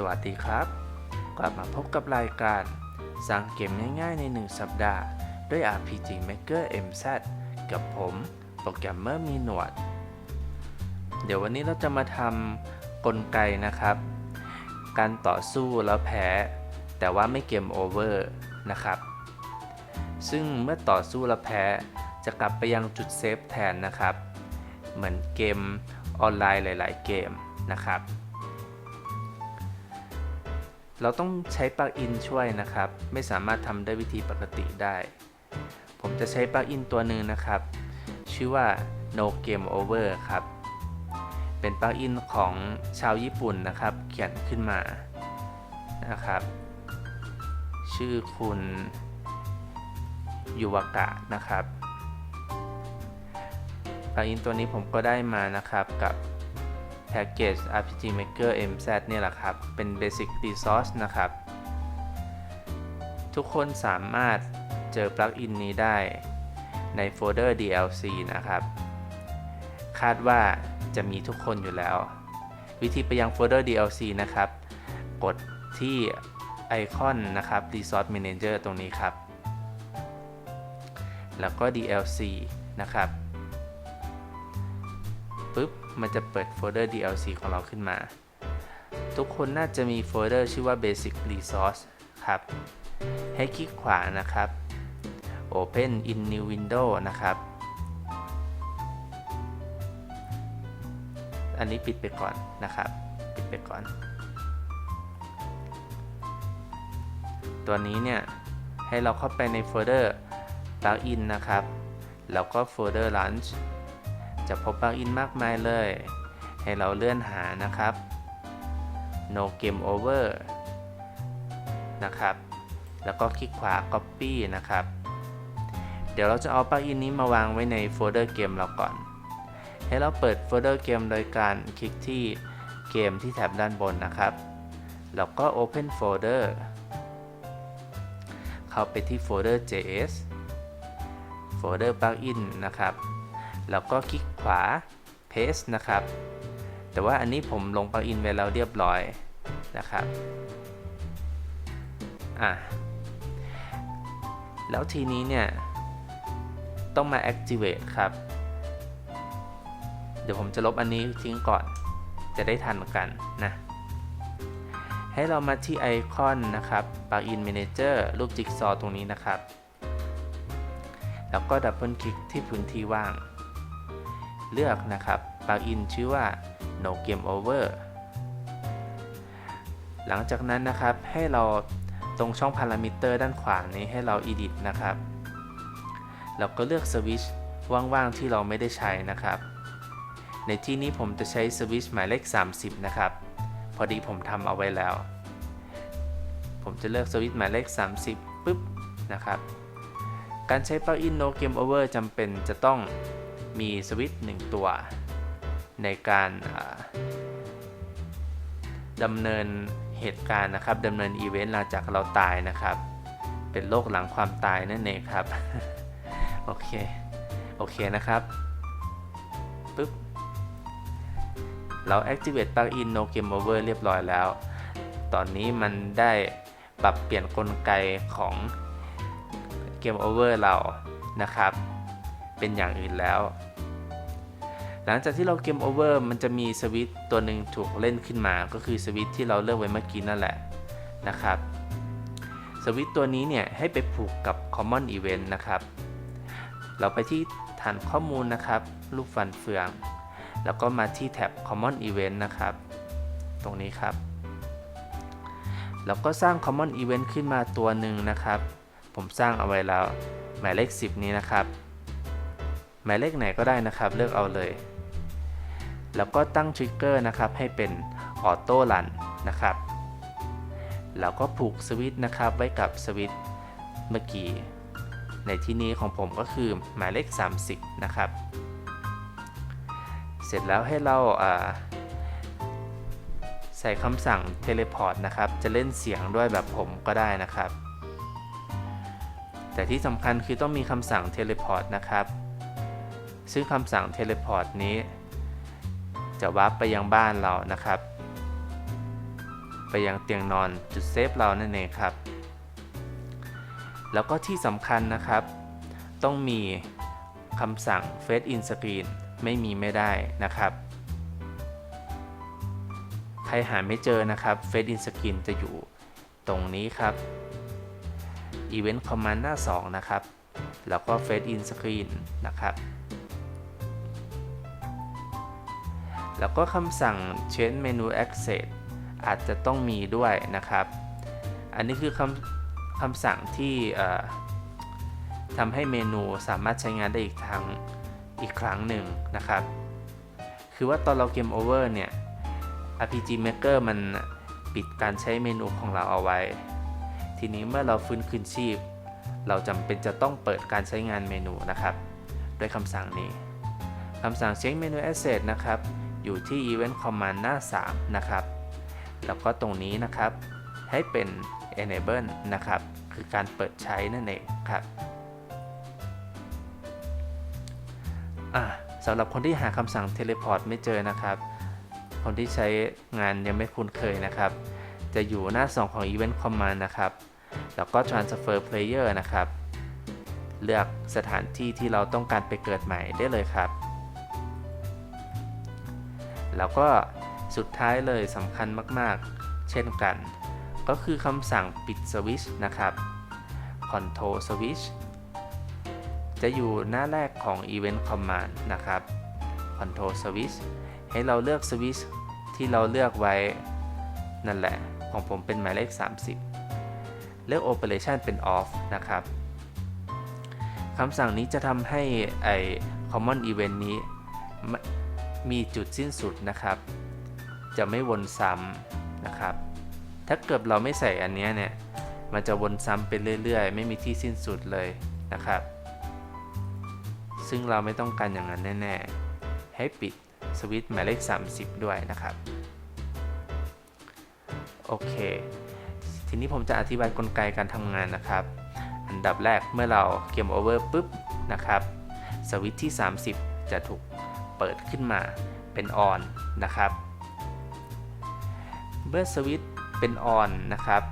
สวัสดีครับ กลับมาพบกับรายการ สร้างเกมง่ายๆ ใน 1 สัปดาห์ ด้วย RPG Maker MZ กับผมโปรแกรมเมอร์มีหนวด เดี๋ยววันนี้เราจะมาทำกลไกนะครับ การต่อสู้แล้วแพ้ แต่ว่าไม่เกมโอเวอร์นะครับ ซึ่งเมื่อต่อสู้แล้วแพ้จะกลับไปยังจุดเซฟแทนนะครับ เหมือนเกมออนไลน์หลาย ๆ เกมนะครับ เราต้องใช้ปลั๊กอินช่วยนะครับ ไม่สามารถทำได้วิธีปกติได้ ผมจะใช้ปลั๊กอินตัวหนึ่งนะครับ ชื่อว่า no game over ครับ เป็นปลั๊กอินของชาวญี่ปุ่นนะครับ เขียนขึ้นมานะครับ ชื่อคุณยูวากะนะครับปลั๊กอินตัวนี้ผมก็ได้มานะครับกับ แพ็กเกจ RPG Maker MZ เนี่ยแหละครับ เป็น Basic Resource นะครับ ทุกคนสามารถเจอปลั๊กอินนี้ได้ในโฟลเดอร์ DLC นะครับ คาดว่าจะมีทุกคนอยู่แล้ว วิธีไปยังโฟลเดอร์ DLC นะครับ กดที่ไอคอนนะครับ Resource Manager ตรงนี้ครับ แล้วก็ DLC นะครับปุ๊บ มันจะเปิดโฟลเดอร์ DLC ของเราขึ้นมา ทุกคนน่าจะมีโฟลเดอร์ชื่อว่า Basic Resource ครับ ให้คลิกขวานะครับ Open in New Window นะครับ อันนี้ปิดไปก่อนนะครับ ปิดไปก่อน ตัวนี้เนี่ย ให้เราเข้าไปในโฟลเดอร์ plugin นะครับ แล้วก็โฟลเดอร์ launch จะพบปลั๊กอินมากมายเลย ให้เราเลื่อนหานะครับ no game over นะครับ แล้วก็คลิกขวา copy นะครับ เดี๋ยวเราจะเอาปลั๊กอินนี้มาวางไว้ในโฟลเดอร์เกมเราก่อน ให้เราเปิดโฟลเดอร์เกมโดยการคลิกที่เกมที่แถบด้านบนนะครับ แล้วก็ open folder เข้าไปที่โฟลเดอร์ js โฟลเดอร์ plugin นะครับ แล้วก็คลิกขวา paste นะครับ แต่ว่าอันนี้ผมลงปลั๊กอินไว้แล้วเรียบร้อยนะครับอะแล้วทีนี้เนี่ย ต้องมา activate ครับ เดี๋ยวผมจะลบอันนี้ทิ้งก่อนจะได้ทันกันนะ ให้เรามาที่ไอคอนนะครับ plugin manager รูปจิ๊กซอตรงนี้นะครับ แล้วก็ดับเบิลคลิกที่พื้นที่ว่าง เลือกนะครับปลั๊กอินชื่อว่า no game over หลังจากนั้นนะครับให้เราตรงช่องพารามิเตอร์ด้านขวานี้ให้เรา edit นะครับ แล้วก็เลือกสวิตช์ว่างๆ ที่เราไม่ได้ใช้นะครับ ในที่นี้ผมจะใช้สวิตช์หมายเลข 30 นะครับ พอดีผมทำเอาไว้แล้ว ผมจะเลือกสวิตช์หมายเลข 30ปุ๊บนะครับ การใช้ปลั๊กอิน No Game Over จำเป็นจะต้อง มีสวิตช์1ตัว ในการดำเนินเหตุการณ์นะครับดำเนินอีเวนต์หลังจากเราตายนะครับ เป็นโลกหลังความตายนั่นเองครับ โอเค โอเคนะครับปึ๊บเรา activate plugin no game over เรียบร้อยแล้ว ตอนนี้มันได้ปรับเปลี่ยนกลไกของ game over เรานะครับ เป็นอย่างอื่นแล้ว หลังจากที่เราเกมโอเวอร์มันจะมีสวิตตัวหนึ่งถูกเล่นขึ้นมา ก็คือสวิตที่เราเลือกไว้เมื่อกี้นั่นแหละนะครับสวิตตัวนี้เนี่ยให้ไปผูกกับ Common Event นะครับ เราไปที่ฐานข้อมูลนะครับ รูปฟันเฟือง แล้วก็มาที่แท็บ Common Event นะครับ ตรงนี้ครับ แล้วก็สร้าง Common Event ขึ้นมาตัวหนึ่งนะครับ ผมสร้างเอาไว้แล้ว หมายเลข 10 นี้นะครับ หมายเลขไหนก็ได้นะครับ เลือกเอาเลย แล้วก็ตั้งทริกเกอร์นะครับให้เป็นออโต้รันนะครับ แล้วก็ผูกสวิตช์นะครับไว้กับสวิตช์เมื่อกี้ ในที่นี้ของผมก็คือหมายเลข 30 นะครับ เสร็จแล้วให้เราใส่คำสั่งเทเลพอร์ตนะครับ จะเล่นเสียงด้วยแบบผมก็ได้นะครับ แต่ที่สำคัญคือต้องมีคำสั่งเทเลพอร์ตนะครับ ซึ่งคำสั่งเทเลพอร์ตนี้ จะวาร์ปไปยังบ้านเรานะครับ ไปยังเตียงนอนจุดเซฟเรานั่นเองครับ แล้วก็ที่สำคัญนะครับ ต้องมีคำสั่ง Face in Screen ไม่มีไม่ได้นะครับ ใครหาไม่เจอนะครับ Face in Screen จะอยู่ตรงนี้ครับ Event Command หน้า 2 นะครับ แล้วก็ Face in Screen นะครับ แล้วก็คำสั่ง Change Menu Access อาจจะต้องมีด้วยนะครับ อันนี้คือคำคำสั่งที่ทำให้เมนูสามารถใช้งานได้อีกทางอีกครั้งหนึ่งนะครับ คือว่าตอนเราเกมโอเวอร์เนี่ย RPG Maker มันปิดการใช้เมนูของเราเอาไว้ ทีนี้เมื่อเราฟื้นคืนชีพ เราจำเป็นจะต้องเปิดการใช้งานเมนูนะครับ ด้วยคำสั่งนี้คำสั่ง Change Menu Access นะครับ อยู่ที่ Event Command หน้า 3 นะครับ แล้วก็ตรงนี้นะครับให้เป็น enable นะครับ คือการเปิดใช้นั่นเองครับสำหรับคนที่หาคำสั่ง teleport ไม่เจอนะครับ คนที่ใช้งานยังไม่คุ้นเคยนะครับ จะอยู่หน้า 2 ของ event command นะครับ แล้วก็ transfer player นะครับ เลือกสถานที่ที่เราต้องการไปเกิดใหม่ได้เลยครับ แล้วก็สุดท้ายเลยสำคัญมากๆ เช่นกัน ก็คือคำสั่งปิดสวิตช์นะครับ Control Switch จะอยู่หน้าแรกของ Event Command นะครับ Control Switch ให้เราเลือกสวิตช์ที่เราเลือกไว้นั่นแหละ ของผมเป็นหมายเลข 30 เลือก Operation เป็น Off นะครับคำสั่งนี้จะทำให้ไอ Common Event นี้ มีจุดสิ้นสุดนะครับ จะไม่วนซ้ำนะครับ ถ้าเกิดเราไม่ใส่อันนี้เนี่ย มันจะวนซ้ำไปเรื่อย ๆ ไม่มีที่สิ้นสุดเลยนะครับ ซึ่งเราไม่ต้องการอย่างนั้นแน่ ๆ ให้ปิดสวิตช์หมายเลข 30 ด้วยนะครับ โอเค ทีนี้ผมจะอธิบายกลไกการทำงานนะครับ อันดับแรกเมื่อเราเกมโอเวอร์ปุ๊บนะครับ สวิตช์ที่ 30 จะถูก เปิดขึ้นมาเป็นออนนะครับเมื่อสวิตเป็นออนนะครับ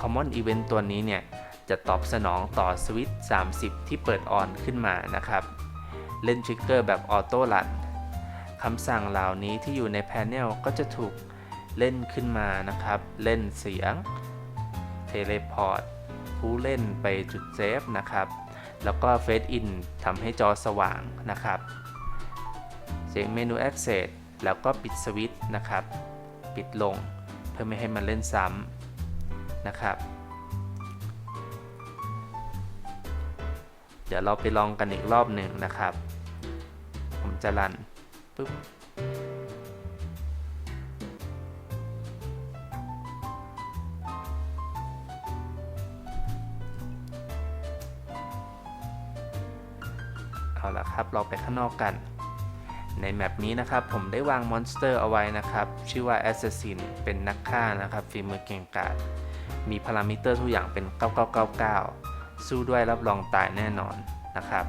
Common Event ตัวนี้เนี่ยจะตอบสนองต่อสวิตช์30 ที่เปิดออนขึ้นมานะครับ เล่นทริกเกอร์แบบออโต้รันคำสั่งเหล่านี้ที่อยู่ในแพนเนลก็จะถูกเล่นขึ้นมานะครับ เล่นเสียง เทเลพอร์ตผู้เล่นไปจุดเซฟนะครับ แล้วก็เฟซอินทำให้จอสว่างนะครับ เสียงเมนู Access แล้วก็ปิดสวิตช์นะครับ ปิดลงเพื่อไม่ให้มันเล่นซ้ำนะครับ เดี๋ยวเราไปลองกันอีกรอบหนึ่งนะครับ ผมจะรันปุ๊บ เอาละครับ เราไปข้างนอกกัน ในแมปนี้นะครับ ผมได้วางมอนสเตอร์เอาไว้นะครับ ชื่อว่า Assassin เป็นนักฆ่านะครับฝีมือเก่งกาจมีพารามิเตอร์ทุกอย่างเป็น 9999 สู้ด้วยรับรองตายแน่นอนนะครับ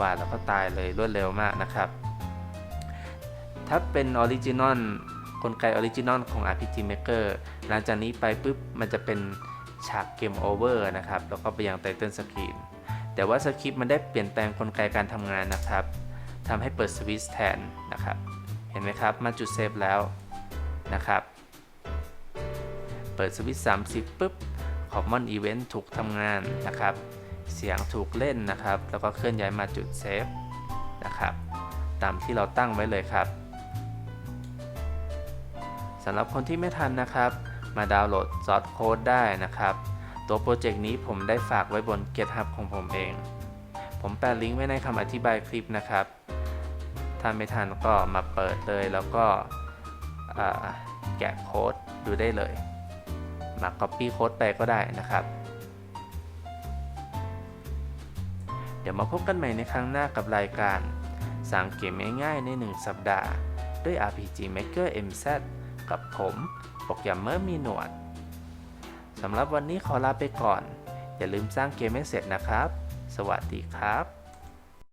ว่าแล้วก็ตายเลยรวดเร็วมากนะครับ ถ้าเป็นออริจินอลกลไกออริจินอลของ RPG Maker หลังจากนี้ไปปุ๊บ มันจะเป็น ฉากเกมโอเวอร์นะครับ แล้วก็ไปยังไตเติลสกรีนแต่ว่าสคริปต์มันได้เปลี่ยนแปลงกลไกการทำงานนะครับทำให้เปิดสวิตช์แทนนะครับ เห็นไหมครับ มาจุดเซฟแล้วนะครับ เปิดสวิตช์30ปุ๊บ Common Event ถูกทำงานนะครับ เสียงถูกเล่นนะครับ แล้วก็เคลื่อนย้ายมาจุดเซฟนะครับ ตามที่เราตั้งไว้เลยครับสำหรับคนที่ไม่ทันนะครับ มาดาวน์โหลดซอสโค้ดได้นะครับ ตัวโปรเจกต์นี้ผมได้ฝากไว้บน GitHub ของผมเอง ผมแปะลิงก์ไว้ในคำอธิบายคลิปนะครับ ถ้าไม่ทันก็มาเปิดเลยแล้วก็แกะโค้ดดูได้เลย มา Copy โค้ดไปก็ได้นะครับ เดี๋ยวมาพบกันใหม่ในครั้งหน้ากับรายการสร้างเกมง่ายๆใน 1 สัปดาห์ ด้วย RPG Maker MZ กับผม โปรแกรมเมอร์มีหนวดสำหรับวันนี้ขอลาไปก่อน อย่าลืมสร้างเกมให้เสร็จนะครับ สวัสดีครับ